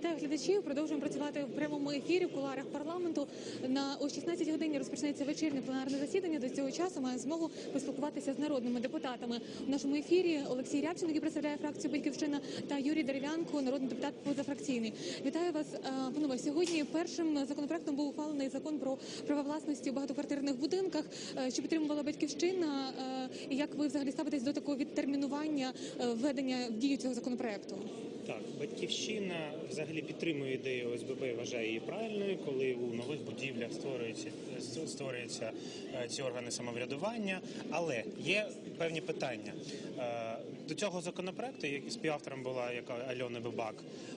Вітаю глядачів. Продовжуємо працювати в прямому ефірі в куларах парламенту. На о 16 годині розпочнеться вечірнє пленарне засідання. До цього часу має змогу поспілкуватися з народними депутатами. У нашому ефірі Олексій Рябчин, який представляє фракцію Батьківщина, та Юрій Дерев'янко, народний депутат позафракційний. Вітаю вас, е, панове. Сьогодні першим законопроектом був ухвалений закон про право власності у багатоквартирних будинках, е, що підтримувала батьківщина. Е, як ви взагалі ставитесь до такого відтермінування введення в дію цього законопроекту? Так, батьківщина взагалі підтримує ідею ОСББ і вважає її правильною, коли у нових будівлях створюються створюються е, ці органи самоврядування. Але є певні питання Е, до цього законопроекту, який співавтором була яка Альона Бибак.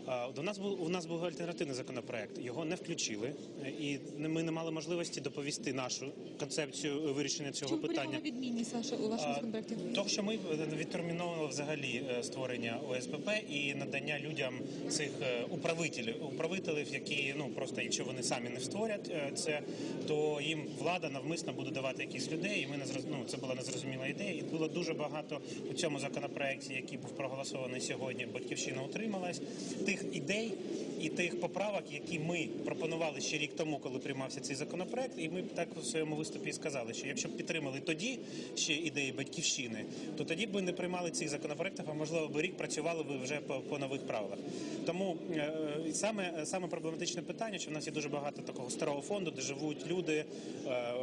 е, До нас був у нас був альтернативний законопроект. Його не включили, і ми не мали можливості доповісти нашу концепцію вирішення цього Чому питання. відмінність ваша у вашому законопроекті? Того, що ми відтерміновували взагалі створення ОСББ і надання людям цих е, управителів, управителів, які ну просто якщо вони самі не створять е, це, то їм влада навмисно буде давати якісь людей. І ми не ну, це була незрозуміла ідея. І було дуже багато у цьому законопроекті, який був проголосований сьогодні. Батьківщина утрималась тих ідей. І тих поправок, які ми пропонували ще рік тому, коли приймався цей законопроект, і ми так у своєму виступі і сказали, що якщо б підтримали тоді ще ідеї батьківщини, то тоді б не приймали цих законопроектів, а можливо би рік працювали би вже по нових правилах. Тому е, саме саме проблематичне питання, що в нас є дуже багато такого старого фонду, де живуть люди е,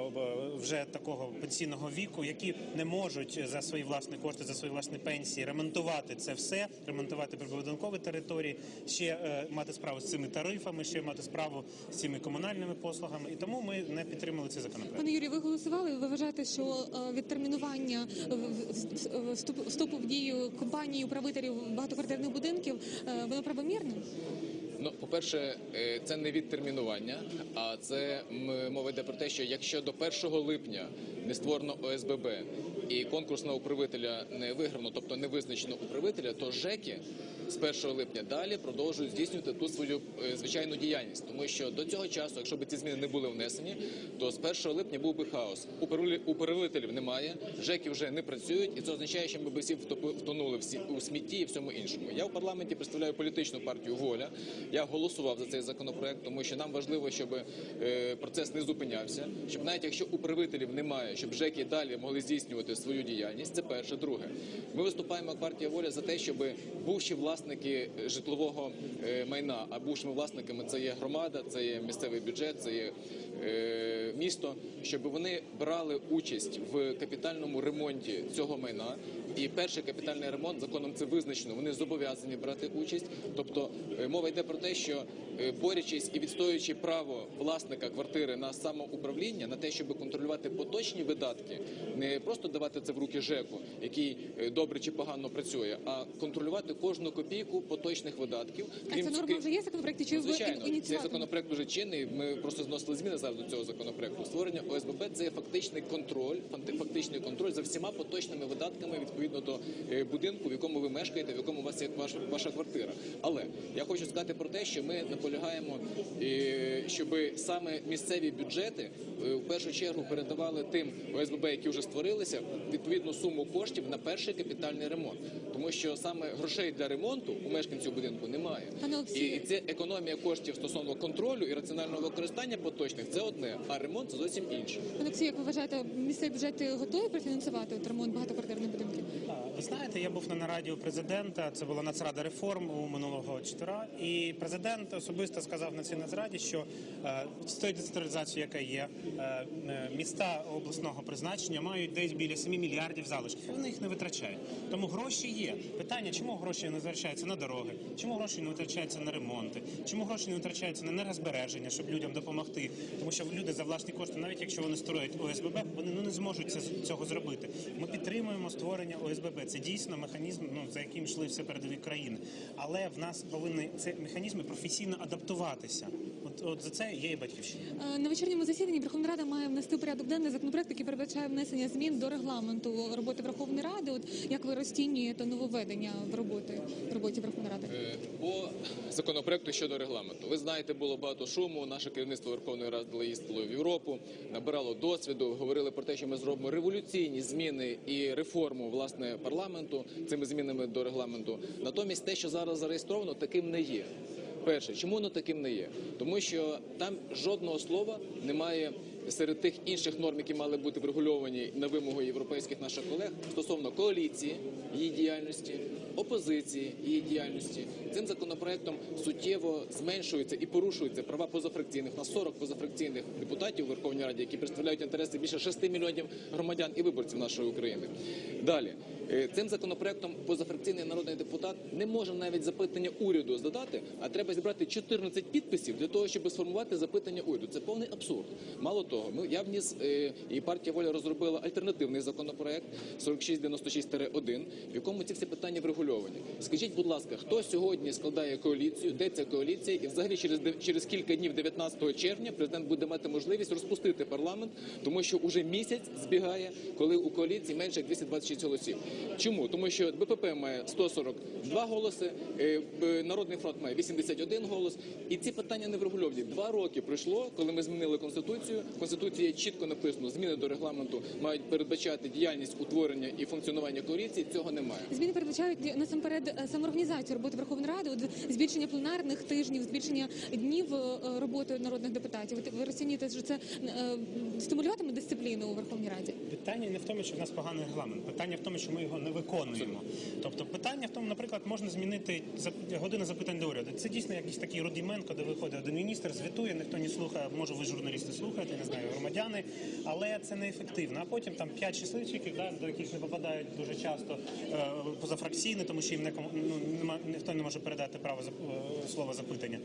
вже такого пенсійного віку, які не можуть за свої власні кошти, за свої власні пенсії ремонтувати це все, ремонтувати прибудинкові території, ще е, мати справу з цими тарифами, ще мати справу з цими комунальними послугами. І тому ми не підтримали цей законопроект. Пане Юрій, ви голосували. Ви вважаєте, що е, відтермінування е, вступу в дію компаній управителів багатоквартирних будинків е, воно правомірне? Ну, по-перше, е, це не відтермінування, а це мова йде про те, що якщо до 1 липня не створено ОСББ і конкурс на управителя не виграно, тобто не визначено управителя, то ЖЕКи з 1 липня далі продовжують здійснювати ту свою е, звичайну діяльність, тому що до цього часу, якщо б ці зміни не були внесені, то з 1 липня був би хаос. Управлі- Управителів немає, ЖЕКи вже не працюють, і це означає, що ми б всі втонули всі у смітті і всьому іншому. Я в парламенті представляю політичну партію Воля. Я голосував за цей законопроект, тому що нам важливо, щоб е, процес не зупинявся, щоб навіть якщо управителів немає, щоб ЖЕКи далі могли здійснювати свою діяльність. Це перше. Друге, ми виступаємо як партія воля за те, щоб бувші власники житлового е, майна, а бувшими власниками це є громада, це є місцевий бюджет, це є е, місто, щоб вони брали участь в капітальному ремонті цього майна. І перший капітальний ремонт законом це визначено. Вони зобов'язані брати участь. Тобто е, мова йде про те, що е, борючись і відстоюючи право власника квартири на самоуправління, на те, щоб контролювати поточні видатки, не просто давати це в руки ЖЕКу, який е, добре чи погано працює, а контролювати кожну копійку поточних видатків. А ця норма крім- вже є законопроекті? Чи ви Звичайно, цей законопроект вже чинний. Ми просто зносили зміни зараз до цього законопроекту. Створення ОСББ це фактичний контроль, фактичний контроль за всіма поточними видатками відповідно до е, будинку, в якому ви мешкаєте, в якому у вас є ваша, ваша квартира. Але я хочу сказати про те, що ми наполягаємо, е, щоб саме місцеві бюджети е, в першу чергу передавали тим ОСББ, які вже створилися, відповідну суму коштів на перший капітальний ремонт, тому що саме грошей для ремонту у мешканців будинку немає. І це економія коштів стосовно контролю і раціонального використання поточних це одне, а ремонт це зовсім інше. Пане Олексію, як ви вважаєте, місцеві бюджети готові профінансувати от ремонт багатоквартирних будинків? А, Ви знаєте, я був на нараді у президента. Це була нацрада реформ у минулого четвера. І президент особисто сказав на цій нацраді, що е, з децентралізації, яка є, е, е, міста обласного призначення мають десь біля 7 мільярдів залишків. Вони їх не витрачають. Тому гроші є. Питання, чому гроші не витрачаються на дороги, чому гроші не витрачаються на ремонти, чому гроші не витрачаються на енергозбереження, щоб людям допомогти. Тому що люди за власні кошти, навіть якщо вони створюють ОСББ, вони ну, не зможуть це, цього зробити. Ми підтримуємо створення ОСББ. Це дійсно механізм, ну за яким йшли все передові країни. Але в нас повинні ці механізми професійно адаптуватися. От, за це є і батьківщина. Е, На вечірньому засіданні Верховна Рада має внести в порядок денний законопроект, який передбачає внесення змін до регламенту роботи Верховної Ради. От як ви розцінюєте нововведення в роботи в роботі Верховної Ради? Е, По законопроекту щодо регламенту, ви знаєте, було багато шуму. Наше керівництво Верховної Ради їздило в Європу, набирало досвіду. Говорили про те, що ми зробимо революційні зміни і реформу власне парламенту цими змінами до регламенту. Натомість, те, що зараз зареєстровано, таким не є. Перше, чому воно таким не є? Тому що там жодного слова немає серед тих інших норм, які мали бути врегульовані на вимогу європейських наших колег стосовно коаліції, її діяльності, опозиції, її діяльності. Цим законопроектом суттєво зменшуються і порушуються права позафракційних. У нас 40 позафракційних депутатів у Верховній Раді, які представляють інтереси більше 6 мільйонів громадян і виборців нашої України. Далі. Е, Цим законопроектом позафракційний народний депутат не може навіть запитання уряду задати, а треба зібрати 14 підписів для того, щоб сформувати запитання уряду. Це повний абсурд. Мало того, ми я вніс е, і партія воля розробила альтернативний законопроект 4696-1, в якому ці всі питання врегульовані. Скажіть, будь ласка, хто сьогодні складає коаліцію? Де ця коаліція? І взагалі через через кілька днів, 19 червня, президент буде мати можливість розпустити парламент, тому що уже місяць збігає, коли у коаліції менше як 226 голосів. Чому? Тому що БПП має 142 голоси, е, Народний фронт має 81 голос, і ці питання не врегульовані. Два роки пройшло, коли ми змінили конституцію. В конституції чітко написано, зміни до регламенту мають передбачати діяльність утворення і функціонування коаліції. Цього немає. Зміни передбачають насамперед е, самоорганізацію роботи Верховної Ради, от збільшення пленарних тижнів, збільшення днів е, роботи народних депутатів. Ви розцінюєте, що це е, стимулюватиме дисципліну у Верховній Раді? Питання не в тому, що в нас поганий регламент. Питання в тому, що ми його не виконуємо. Тобто, питання в тому, наприклад, можна змінити годину запитань до уряду. Це дійсно якийсь такий рудімент, коли виходить один міністр, звітує, ніхто не слухає. Може, ви журналісти слухаєте, не знаю, громадяни, але це неефективно. А потім там п'ять щасливчиків, да, до яких не попадають дуже часто е, позафракційні, тому що їм не ну, ніхто не може передати право зап- е, слова запитання.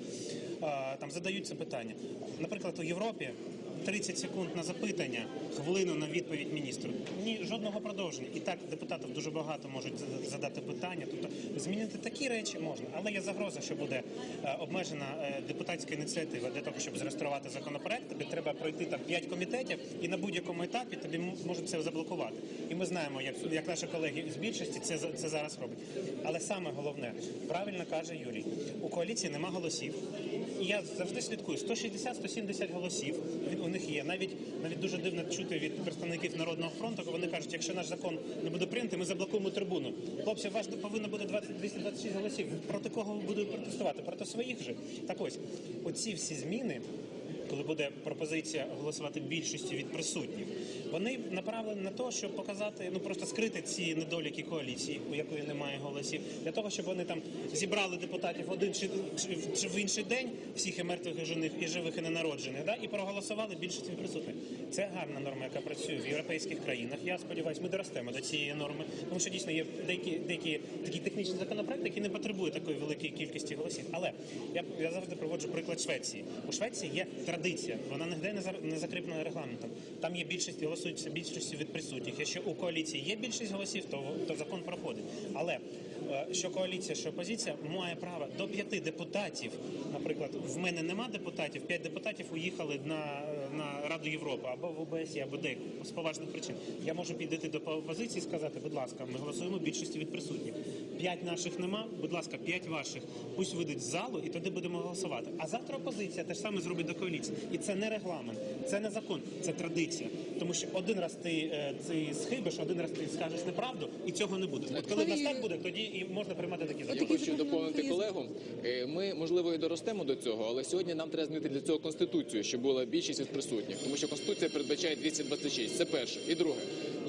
Там задаються питання. Наприклад, у Європі 30 секунд на запитання, хвилину на відповідь міністру. Ні, жодного продовження. І так депутатів дуже багато можуть задати питання. Тобто змінити такі речі можна, але є загроза, що буде е, обмежена е, депутатська ініціатива для того, щоб зареєструвати законопроект. Тобі треба пройти там 5 комітетів, і на будь-якому етапі тобі можуть це заблокувати. І ми знаємо, як, як наші колеги з більшості це за- це зараз роблять. Але саме головне, правильно каже Юрій, у коаліції нема голосів. І я завжди слідкую 160-170 голосів. У них є. Навіть навіть дуже дивно чути від представників народного фронту. коли Вони кажуть, якщо наш закон не буде прийнятий, ми заблокуємо трибуну. Хлопці, у вас повинно бути 20 226 голосів. Проти кого ви будете протестувати? Проти своїх же. Так ось, оці всі зміни. Коли буде пропозиція голосувати більшості від присутніх, вони направлені на те, щоб показати, ну просто скрити ці недоліки коаліції, у якої немає голосів, для того, щоб вони там зібрали депутатів один чи, чи, в інший день, всіх і мертвих, і живих, і живих, і ненароджених, да, і проголосували більшість присутніх. Це гарна норма, яка працює в європейських країнах. Я сподіваюся, ми доростемо до цієї норми, тому що дійсно є деякі деякі такі технічні законопроекти, які не потребують такої великої кількості голосів. Але я, я завжди проводжу приклад Швеції. У Швеції є традиція, вона ніде не за- не закріплена регламентом. Там є більшість голосується більшістю від присутніх. Якщо у коаліції є більшість голосів, то, то закон проходить. Але е, що коаліція, що опозиція має право до п'яти депутатів. Наприклад, в мене нема депутатів, п'ять депутатів уїхали на, на Раду Європи або в ОБСЄ, або де з поважних причин. Я можу підійти до опозиції і сказати, будь ласка, ми голосуємо більшістю від присутніх. П'ять наших нема, будь ласка, п'ять ваших. Пусть вийдуть з залу, і тоді будемо голосувати. А завтра опозиція теж саме зробить до коаліції. І це не регламент, це не закон, це традиція. Тому що один раз ти, е, ти схибиш, один раз ти скажеш неправду, і цього не буде. От коли в нас так буде, тоді і можна приймати такі закони. Я хочу доповнити колегу. Е, Ми можливо і доростемо до цього, але сьогодні нам треба змінити для цього конституцію, щоб була більшість від присутніх, тому що конституція передбачає 226. Це перше. І друге,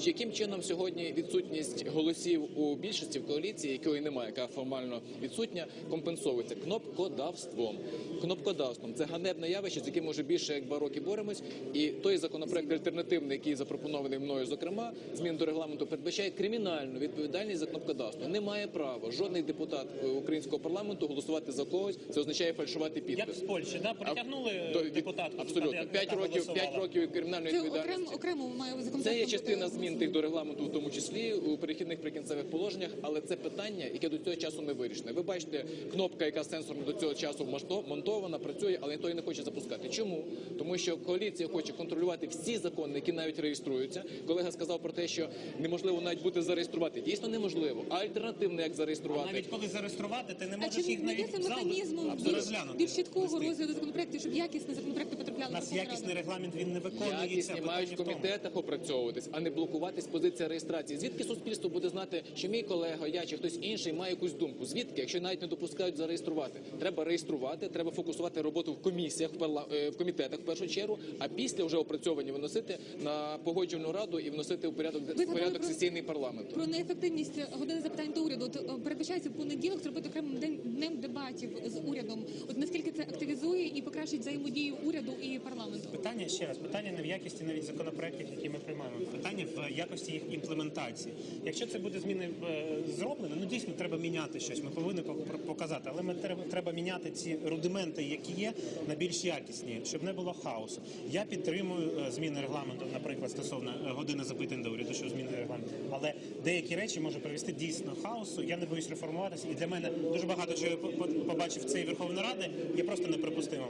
яким чином сьогодні відсутність голосів у більшості в коаліції, якої немає, яка формально відсутня, компенсовується кнопкодавством. Кнопкодавством це ганебне явище, з яким може більше як два роки боремось. І той законопроект альтернативний, який запропонований мною, зокрема, змін до регламенту, передбачає кримінальну відповідальність за кнопкодавство. Не має права жодний депутат е, українського парламенту голосувати за когось. Це означає фальшувати Як підпис. в Польщі, да, притягнули До- депутатку. абсолютно яка п'ять років, голосувала. п'ять років кримінальної Це окремо відповідальності. окремо має. Це є частина змін тих до регламенту, в тому числі у перехідних прикінцевих положеннях, але це питання, яке до цього часу не вирішене. Ви бачите, кнопка, яка сенсорно до цього часу монтована, працює, але ніхто її не хоче запускати. Чому? Тому що коаліція хоче контролювати всі закони, які навіть реєструються. Колега сказав про те, що неможливо навіть бути зареєструвати. Дійсно неможливо. А альтернативно як А зареєструвати? навіть коли зареєструвати, ти не А можеш чи їх навіть це механізмом більш, більш чіткого розгляду законопроектів, щоб якісні законопроекти потрапляли У нас Верховну якісний регламент він не виконується. Якісні мають в комітетах опрацьовуватись, а не комунікуватись позиція реєстрації. Звідки суспільство буде знати, що мій колега, я чи хтось інший має якусь думку? Звідки, якщо навіть не допускають зареєструвати? Треба реєструвати, треба фокусувати роботу в комісіях, в, парла... е, в комітетах в першу чергу, а після вже опрацьовані виносити на погоджувальну раду і вносити у порядок в порядок про- сесійний парламенту. Про неефективність години запитань до уряду. От, е, передбачається в понеділок зробити окремим день днем дебатів з урядом. От наскільки це активізує і покращить взаємодію уряду і парламенту? Питання ще раз, питання не в якості навіть законопроєктів, які ми приймаємо, питання в якості їх імплементації. Якщо це буде зміни е, зроблено, ну дійсно треба міняти щось. Ми повинні показати, але ми треба, треба міняти ці рудименти, які є, на більш якісні, щоб не було хаосу. Я підтримую е, зміни регламенту, наприклад, стосовно е, години запитань до уряду, що зміни регламент, Але деякі речі може привести дійсно хаосу. Я не боюсь реформуватися, і для мене дуже багато чого я по- по- побачив цієї Верховної Ради є просто неприпустимо.